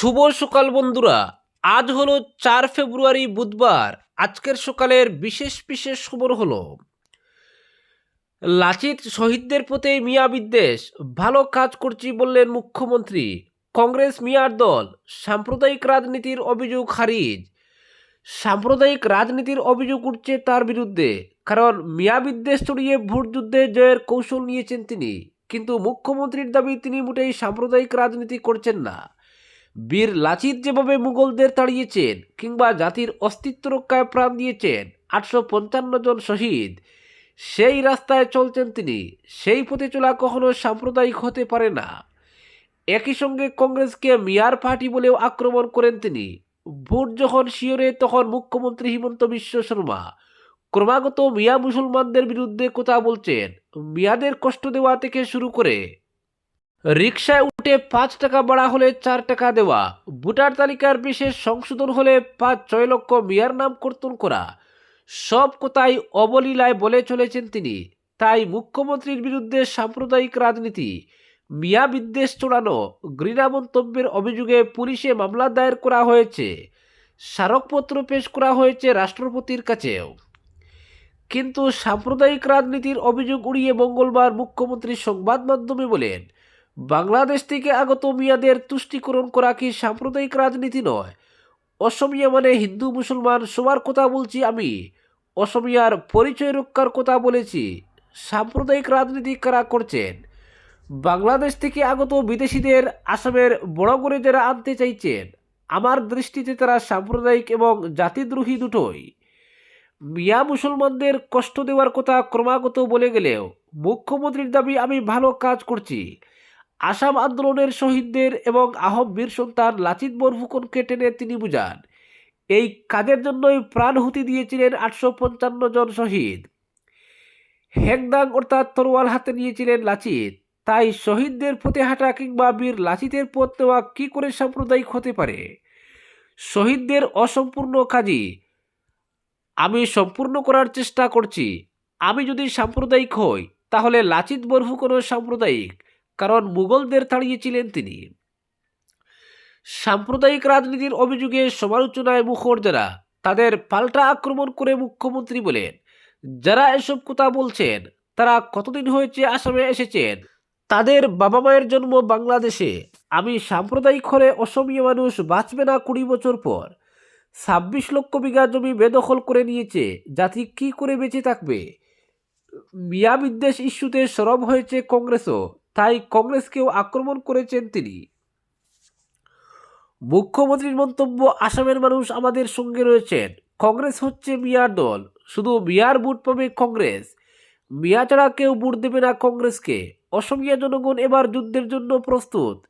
শুভ সকাল বন্ধুরা। আজ হলো চার ফেব্রুয়ারি বুধবার। আজকের সকালের বিশেষ বিশেষ খবর হলো, লাচিত শহীদদের প্রতি মিয়া বিদ্বেষ, ভালো কাজ করছি বললেন মুখ্যমন্ত্রী। কংগ্রেস মিয়ার দল, সাম্প্রদায়িক রাজনীতির অভিযোগ খারিজ। সাম্প্রদায়িক রাজনীতির অভিযোগ উঠছে তার বিরুদ্ধে, কারণ মিয়া বিদ্বেষ ছড়িয়ে ভোট যুদ্ধে জয়ের কৌশল নিয়েছেন তিনি। কিন্তু মুখ্যমন্ত্রীর দাবি, তিনি মোটেই সাম্প্রদায়িক রাজনীতি করছেন না। বীর লাচিত যেভাবে মুঘলদের তাড়িয়েছেন কিংবা জাতির অস্তিত্ব রক্ষায় প্রাণ দিয়েছেন, আটশো পঞ্চান্ন জন শহীদ, সেই রাস্তায় চলছেন তিনি, সেই পথে চলা কখনো সাম্প্রদায়িক হতে পারে না। একই সঙ্গে কংগ্রেসকে মিয়ার পার্টি বলেও আক্রমণ করেন তিনি। ভোট যখন শিওরে, তখন মুখ্যমন্ত্রী হিমন্ত বিশ্ব শর্মা। ক্রমাগত মিয়া মুসলমানদের বিরুদ্ধে কথা বলছেন, মিয়াদের কষ্ট দেওয়া থেকে শুরু করে রিক্সায় উঠে পাঁচ টাকা বাড়া হলে চার টাকা দেওয়া। ভোটার তালিকার বিশেষ সংশোধন হলে পাঁচ ছয় লক্ষ মিয়ার নাম কর্তন করা। সব কথাই অবলীলায় বলে চলেছেন তিনি। তাই মুখ্যমন্ত্রীর বিরুদ্ধে সাম্প্রদায়িক রাজনীতি, মিয়া বিদ্বেষ চড়ানো ঘৃণা মন্তব্যের অভিযোগে পুলিশে মামলা দায়ের করা হয়েছে। স্মারকপত্র পেশ করা হয়েছে রাষ্ট্রপতির কাছেও। কিন্তু সাম্প্রদায়িক রাজনীতির অভিযোগ উড়িয়ে মঙ্গলবার মুখ্যমন্ত্রী সংবাদ মাধ্যমে বলেন বাংলাদেশ থেকে আগত মিয়াদের তুষ্টিকরণ করা কি সাম্প্রদায়িক রাজনীতি নয়? অসমিয়া মানে হিন্দু, মুসলমান, সবার কথা বলছি আমি। অসমিয়ার পরিচয় রক্ষার কথা বলেছি। সাম্প্রদায়িক রাজনীতি কারা করছেন? বাংলাদেশ থেকে আগত বিদেশিদের আসামের বড় করে যারা আনতে চাইছেন, আমার দৃষ্টিতে তারা সাম্প্রদায়িক এবং জাতিদ্রোহী দুটোই। মিয়া মুসলমানদের কষ্ট দেওয়ার কথা ক্রমাগত বলে গেলেও মুখ্যমন্ত্রীর দাবি আমি ভালো কাজ করছি। আসাম আন্দোলনের শহীদদের এবং আহম বীর সন্তান লাচিত বরফুকনকে টেনে তিনি বুঝান। এই কাজের জন্যই প্রাণহুতি দিয়েছিলেন আটশো পঞ্চান্ন জন শহীদ। হেংদাং অর্থাৎ তরোয়াল হাতে নিয়েছিলেন লাচিত। তাই শহীদদের পথে হাঁটা কিংবা বীর লাচিতের পথ নেওয়া কী করে সাম্প্রদায়িক হতে পারে? শহীদদের অসম্পূর্ণ কাজই আমি সম্পূর্ণ করার চেষ্টা করছি। আমি যদি সাম্প্রদায়িক হই, তাহলে লাচিত বরফুকনও সাম্প্রদায়িক। কারণ মুঘলদের তাড়িয়েছিলেন তিনি। সাম্প্রদায়িক রাজনীতির অভিযোগে সমালোচনায় মুখর যারা, তাদের পাল্টা আক্রমণ করে মুখ্যমন্ত্রী বলেন, যারা এসব কথা বলছেন, তারা কতদিন হয়েছে আসামে এসেছেন? তাদের বাবা মায়ের জন্ম বাংলাদেশে। আমি সাম্প্রদায়িক হলে অসমীয় মানুষ বাঁচবে না কুড়ি বছর পর। ছাব্বিশ লক্ষ বিঘা জমি বেদখল করে নিয়েছে, জাতি কি করে বেঁচে থাকবে? মিয়া বিদ্বেষ ইস্যুতে সরব হয়েছে কংগ্রেসও। তাই কংগ্রেসকেও আক্রমণ করেছেন তিনি। মুখ্যমন্ত্রীর মন্তব্য, আসামের মানুষ আমাদের সঙ্গে রয়েছেন। কংগ্রেস হচ্ছে মিয়ার দল। শুধু মিয়ার বুট পাবে কংগ্রেস। মিয়া ছাড়া কেউ বুট দেবে না কংগ্রেসকে। অসমিয়া জনগণ এবার যুদ্ধের জন্য প্রস্তুত।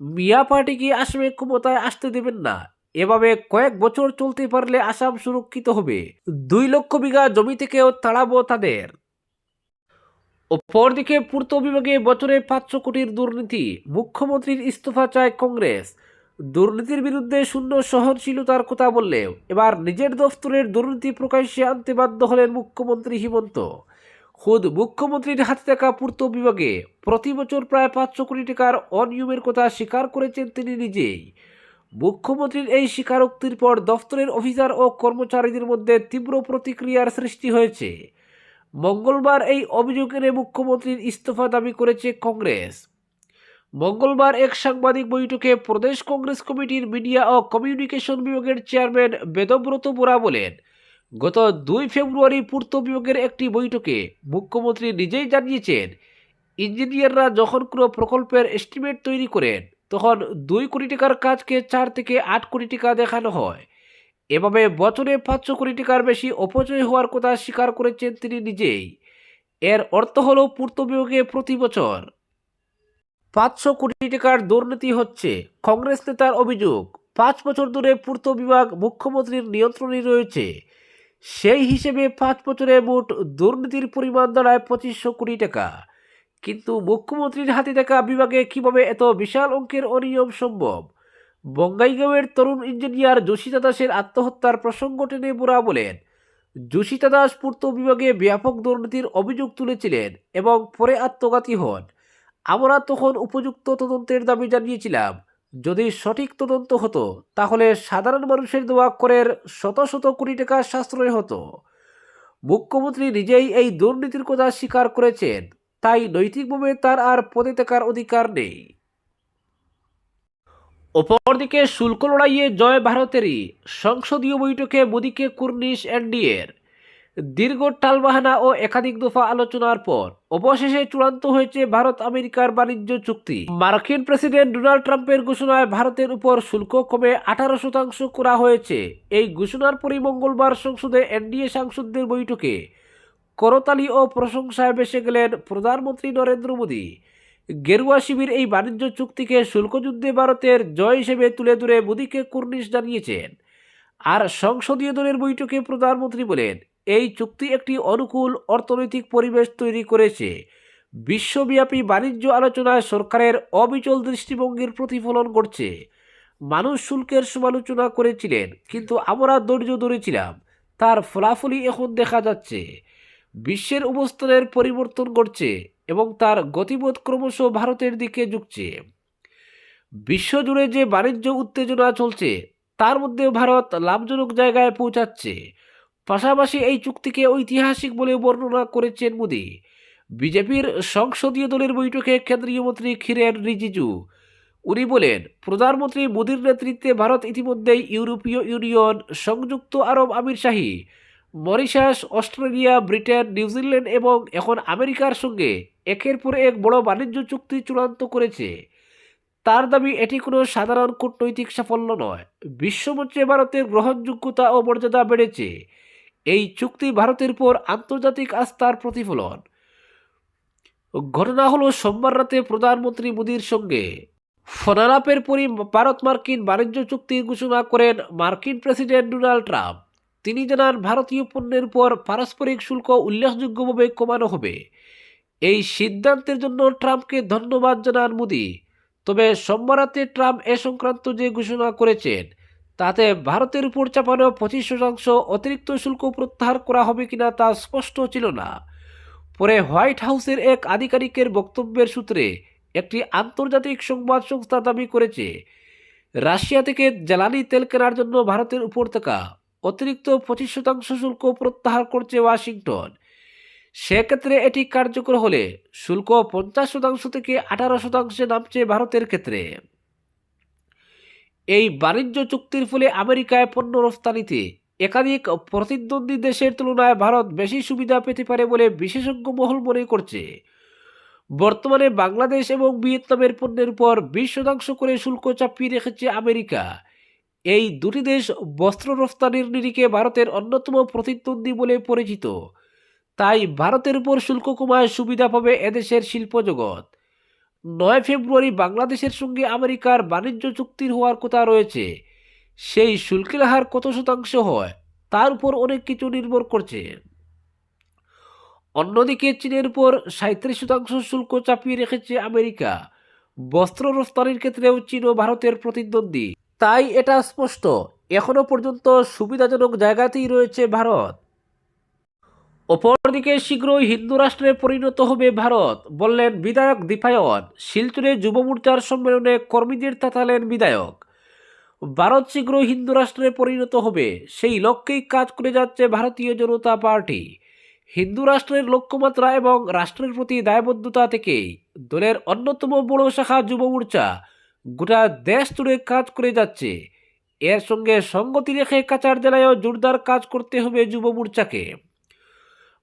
মিয়া পার্টিকে আসামে ক্ষমতায় আসতে দেবেন না। এভাবে কয়েক বছর চলতে পারলে আসাম সুরক্ষিত হবে। দুই লক্ষ বিঘা জমি থেকেও তাড়াবো তাদের। অপরদিকে পূর্ত বিভাগে বছরে পাঁচশো কোটির দুর্নীতি। মুখ্যমন্ত্রীর ইস্তফা চায় কংগ্রেস। দুর্নীতির বিরুদ্ধে শূন্য সহনশীলতার কথা বললেও এবার নিজের দফতরের দুর্নীতি প্রকাশ্যে আনতে বাধ্য হলেন মুখ্যমন্ত্রী হিমন্ত। খুদ মুখ্যমন্ত্রীর হাতে থাকা পূর্ত বিভাগে প্রতি বছর প্রায় পাঁচশো কোটি টাকার অনিয়মের কথা স্বীকার করেছেন তিনি নিজেই। মুখ্যমন্ত্রীর এই স্বীকারোক্তির পর দফতরের অফিসার ও কর্মচারীদের মধ্যে তীব্র প্রতিক্রিয়ার সৃষ্টি হয়েছে। মঙ্গলবার এই অভিযোগের মুখ্যমন্ত্রীর ইস্তফা দাবি করেছে কংগ্রেস। মঙ্গলবার এক সাংবাদিক বৈঠকে প্রদেশ কংগ্রেস কমিটির মিডিয়া ও কমিউনিকেশন বিভাগের চেয়ারম্যান বেদব্রত বোরা বলেন, গত দুই ফেব্রুয়ারি পূর্ত বিভাগের একটি বৈঠকে মুখ্যমন্ত্রী নিজেই জানিয়েছেন, ইঞ্জিনিয়াররা যখন কোনো প্রকল্পের এস্টিমেট তৈরি করেন, তখন দুই কোটি টাকার কাজকে চার থেকে আট কোটি টাকা দেখানো হয়। এভাবে বছরে পাঁচশো কোটি টাকার বেশি অপচয় হওয়ার কথা স্বীকার করেছেন তিনি নিজেই। এর অর্থ হল পূর্ত বিভাগে প্রতি বছর পাঁচশো কোটি টাকার দুর্নীতি হচ্ছে কংগ্রেস নেতার অভিযোগ। পাঁচ বছর ধরে পূর্ত বিভাগ মুখ্যমন্ত্রীর নিয়ন্ত্রণে রয়েছে। সেই হিসেবে পাঁচ বছরে মোট দুর্নীতির পরিমাণ দাঁড়ায় পঁচিশশো কোটি টাকা। কিন্তু মুখ্যমন্ত্রীর হাতে থাকা বিভাগে কীভাবে এত বিশাল অঙ্কের অনিয়ম সম্ভব? বঙ্গাইগাঁওয়ের তরুণ ইঞ্জিনিয়ার যোশিতা দাসের আত্মহত্যার প্রসঙ্গ টেনে বোরা বলেন, যোশিতা দাস পূর্ত বিভাগে ব্যাপক দুর্নীতির অভিযোগ তুলেছিলেন এবং পরে আত্মঘাতী হন। আমরা তখন উপযুক্ত তদন্তের দাবি জানিয়েছিলাম। যদি সঠিক তদন্ত হতো, তাহলে সাধারণ মানুষের দেওয়া করের শত শত কোটি টাকা সাশ্রয় হতো। মুখ্যমন্ত্রী নিজেই এই দুর্নীতির কথা স্বীকার করেছেন, তাই নৈতিকভাবে তার আর পদে থাকার অধিকার নেই। অপরদিকে শুল্ক লড়াইয়ে জয় ভারতেরই সংসদীয় বৈঠকে মোদীকে কুর্নিশ এনডিএর। দীর্ঘ টালবাহানা ও একাধিক দফা আলোচনার পর অবশেষে চূড়ান্ত হয়েছে ভারত আমেরিকার বাণিজ্য চুক্তি। মার্কিন প্রেসিডেন্ট ডোনাল্ড ট্রাম্পের ঘোষণায় ভারতের উপর শুল্ক কমে আঠারো শতাংশ করা হয়েছে। এই ঘোষণার পরই মঙ্গলবার সংসদে এনডিএ সাংসদদের বৈঠকে করতালি ও প্রশংসায় বেসে গেলেন প্রধানমন্ত্রী নরেন্দ্র মোদী। গেরুয়া শিবির এই বাণিজ্য চুক্তিকে শুল্কযুদ্ধে ভারতের জয় হিসেবে তুলে ধরে মোদীকে কুর্নিশ জানিয়েছেন। আর সংসদীয় দলের বৈঠকে প্রধানমন্ত্রী বলেন, এই চুক্তি একটি অনুকূল অর্থনৈতিক পরিবেশ তৈরি করেছে। বিশ্বব্যাপী বাণিজ্য আলোচনায় সরকারের অবিচল দৃষ্টিভঙ্গির প্রতিফলন ঘটছে। মানুষ শুল্কের সমালোচনা করেছিলেন, কিন্তু আমরা ধৈর্য ধরেছিলাম। তার ফলাফলই এখন দেখা যাচ্ছে। বিশ্বের অবস্থানের পরিবর্তন ঘটছে। এবং তার গতিবোধ ক্রমশ ভারতের দিকে ঝুঁকছে। বিশ্বজুড়ে যে বাণিজ্য উত্তেজনা চলছে, তার মধ্যে ভারত লাভজনক জায়গায় পৌঁছাচ্ছে। পাশাপাশি এই চুক্তিকে ঐতিহাসিক বলে বর্ণনা করেছেন মোদী। বিজেপির সংসদীয় দলের বৈঠকে কেন্দ্রীয় মন্ত্রী খিরেন রিজিজু। উনি বলেন, প্রধানমন্ত্রী মোদীর নেতৃত্বে ভারত ইতিমধ্যেই ইউরোপীয় ইউনিয়ন সংযুক্ত আরব আমির শাহী Mauritius, Australia, Britain New Zealand এবং এখন আমেরিকার সঙ্গে একের পর এক বড় বাণিজ্য চুক্তি চূড়ান্ত করেছে। তার দাবি, এটি কোনো সাধারণ কূটনৈতিক সাফল্য নয়। বিশ্বমঞ্চে ভারতের গ্রহণযোগ্যতা ও মর্যাদা বেড়েছে। এই চুক্তি ভারতের পর আন্তর্জাতিক আস্থার প্রতিফলন। ঘটনা হলো সোমবার রাতে প্রধানমন্ত্রী মোদীর সঙ্গে। ফোনালাপের পরই ভারত মার্কিন বাণিজ্য চুক্তির ঘোষণা করেন মার্কিন প্রেসিডেন্ট ডোনাল্ড ট্রাম্প। তিনি জানান, ভারতীয় পণ্যের উপর পারস্পরিক শুল্ক উল্লেখযোগ্যভাবে কমানো হবে। এই সিদ্ধান্তের জন্য ট্রাম্পকে ধন্যবাদ জানান মোদি। তবে সোমবার রাতে ট্রাম্প এ সংক্রান্ত যে ঘোষণা করেছেন, তাতে ভারতের উপর চাপানো পঁচিশ শতাংশ অতিরিক্ত শুল্ক প্রত্যাহার করা হবে কিনা তা স্পষ্ট ছিল না। পরে হোয়াইট হাউসের এক আধিকারিকের বক্তব্যের সূত্রে একটি আন্তর্জাতিক সংবাদ সংস্থা দাবি করেছে, রাশিয়া থেকে জ্বালানি তেল কেনার জন্য ভারতের উপর থাকা অতিরিক্ত পঁচিশ শতাংশ শুল্ক প্রত্যাহার করছে ওয়াশিংটন। সেক্ষেত্রে এটি কার্যকর হলে শুল্ক পঞ্চাশ শতাংশ থেকে আঠারো শতাংশে নামছে ভারতের ক্ষেত্রে। এই বাণিজ্য চুক্তির ফলে আমেরিকায় পণ্য রফতানিতে একাধিক প্রতিদ্বন্দ্বী দেশের তুলনায় ভারত বেশি সুবিধা পেতে পারে বলে বিশেষজ্ঞ মহল মনে করছে। বর্তমানে বাংলাদেশ এবং ভিয়েতনামের পণ্যের উপর বিশ শতাংশ করে শুল্ক চাপিয়ে রেখেছে আমেরিকা। এই দুটি দেশ বস্ত্র রফতানির নিরিখে ভারতের অন্যতম প্রতিদ্বন্দ্বী বলে পরিচিত। তাই ভারতের উপর শুল্ক কমায় সুবিধা পাবে এদেশের শিল্প জগৎ। নয় ফেব্রুয়ারি বাংলাদেশের সঙ্গে আমেরিকার বাণিজ্য চুক্তির হওয়ার কথা রয়েছে। সেই শুল্কের হার কত শতাংশ হয়, তার উপর অনেক কিছু নির্ভর করছে। অন্যদিকে চীনের উপর সাঁত্রিশ শতাংশ শুল্ক চাপিয়ে রেখেছে আমেরিকা। বস্ত্র রফতানির ক্ষেত্রেও চীন ও ভারতের প্রতিদ্বন্দ্বী। তাই এটা স্পষ্ট। এখনও পর্যন্ত সুবিধাজনক জায়গাতেই রয়েছে ভারত। অপরদিকে শীঘ্রই হিন্দু রাষ্ট্রে পরিণত হবে ভারত, বললেন বিধায়ক দীপায়ন। শিলচরে যুব মোর্চার সম্মেলনে কর্মীদের তাতালেন বিধায়ক। ভারত শীঘ্রই হিন্দু রাষ্ট্রে পরিণত হবে, সেই লক্ষ্যেই কাজ করে যাচ্ছে ভারতীয় জনতা পার্টি। হিন্দু রাষ্ট্রের লক্ষ্যমাত্রা এবং রাষ্ট্রের প্রতি দায়বদ্ধতা থেকেই দলের অন্যতম বড় শাখা যুব মোর্চা। গোটা দেশ জুড়ে কাজ করে যাচ্ছে। এর সঙ্গে সঙ্গতি রেখে কাচার জেলায়ও জোরদার কাজ করতে হবে যুব মোর্চাকে।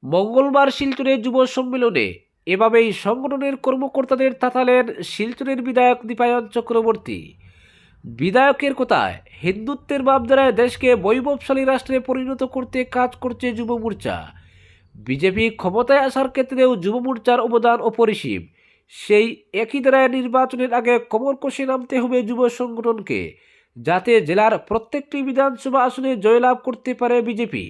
মঙ্গলবার শিলচরে যুব সম্মেলনে এভাবেই সংগঠনের কর্মকর্তাদের তাতালেন শিলচরের বিধায়ক দীপায়ন চক্রবর্তী। বিধায়কের কথায় হিন্দুত্বের ভাবধারায় দেশকে বৈভবশালী রাষ্ট্রে পরিণত করতে কাজ করছে যুব মোর্চা। বিজেপি ক্ষমতায় আসার ক্ষেত্রেও যুব মোর্চার অবদান অপরিসীম। সেই একই ধারায় নির্বাচনের আগে কমর কষে নামতে হবে যুব সংগঠনকে, যাতে জেলার প্রত্যেকটি বিধানসভা আসনে জয়লাভ করতে পারে বিজেপি।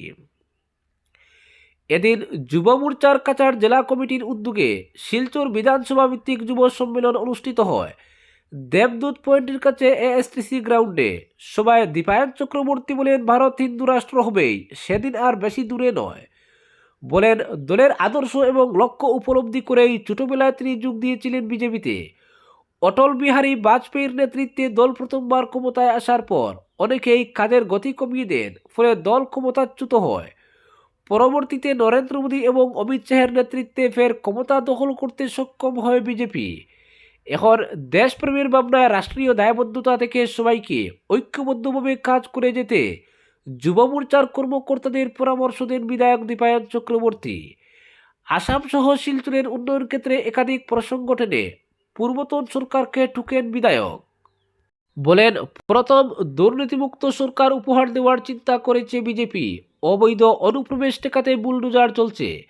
এদিন যুব মোর্চার কাচার জেলা কমিটির উদ্যোগে শিলচর বিধানসভা ভিত্তিক যুব সম্মেলন অনুষ্ঠিত হয়। দেবদূত পয়েন্টের কাছে এএসটিসি গ্রাউন্ডে সবাই দীপায়ন চক্রবর্তী বলেন, ভারত হিন্দু রাষ্ট্র হবেই, সেদিন আর বেশি দূরে নয়। বলেন, দলের আদর্শ এবং লক্ষ্য উপলব্ধি করেই ছোটবেলায় তিনি যোগ দিয়েছিলেন বিজেপিতে। অটল বিহারী বাজপেয়ীর নেতৃত্বে দল প্রথমবার ক্ষমতায় আসার পর অনেকেই কাজের গতি কমিয়ে দেন, ফলে দল ক্ষমতাচ্যুত হয়। পরবর্তীতে নরেন্দ্র মোদী এবং অমিত শাহের নেতৃত্বে ফের ক্ষমতা দখল করতে সক্ষম হয় বিজেপি। এখন দেশপ্রেমের ভাবনায় রাষ্ট্রীয় দায়বদ্ধতা থেকে সবাইকে ঐক্যবদ্ধভাবে কাজ করে যেতে যুব মোর্চার কর্মকর্তাদের পরামর্শ দেন বিধায়ক দীপায়ন চক্রবর্তী। আসাম সহ শিলচরের উন্নয়ন ক্ষেত্রে একাধিক প্রসঙ্গ টেনে পূর্বতন সরকারকে ঠুকেন বিধায়ক। বলেন, প্রথম, দুর্নীতিমুক্ত সরকার উপহার দেওয়ার চিন্তা করেছে বিজেপি। অবৈধ অনুপ্রবেশ ঠেকাতে বুলডোজার চলছে।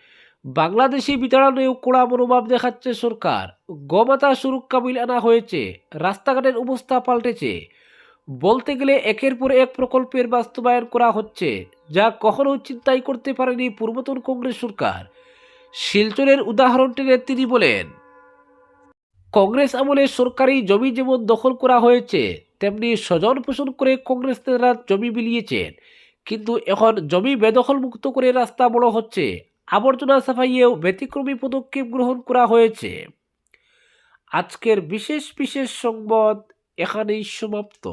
বাংলাদেশি বিতাড়নেও কড়া মনোভাব দেখাচ্ছে সরকার। গোমাতা সুরক্ষা বিল আনা হয়েছে। রাস্তাঘাটের অবস্থা পাল্টেছে। বলতে গেলে একের পর এক প্রকল্পের বাস্তবায়ন করা হচ্ছে, যা কখনো চিন্তাই করতে পারেনি পূর্বতন কংগ্রেস সরকার। শিলচরের উদাহরণ টেনে তিনি বলেন, কংগ্রেস আমলে সরকারি জমি যেমন দখল করা হয়েছে, তেমনি স্বজন পোষণ করে কংগ্রেস নেতারা জমি বিলিয়েছেন। কিন্তু এখন জমি বেদখল মুক্ত করে রাস্তা বড় হচ্ছে, আবর্জনা সাফাইয়েও ব্যতিক্রমী পদক্ষেপ গ্রহণ করা হয়েছে। আজকের বিশেষ বিশেষ সংবাদ এখানেই সমাপ্ত।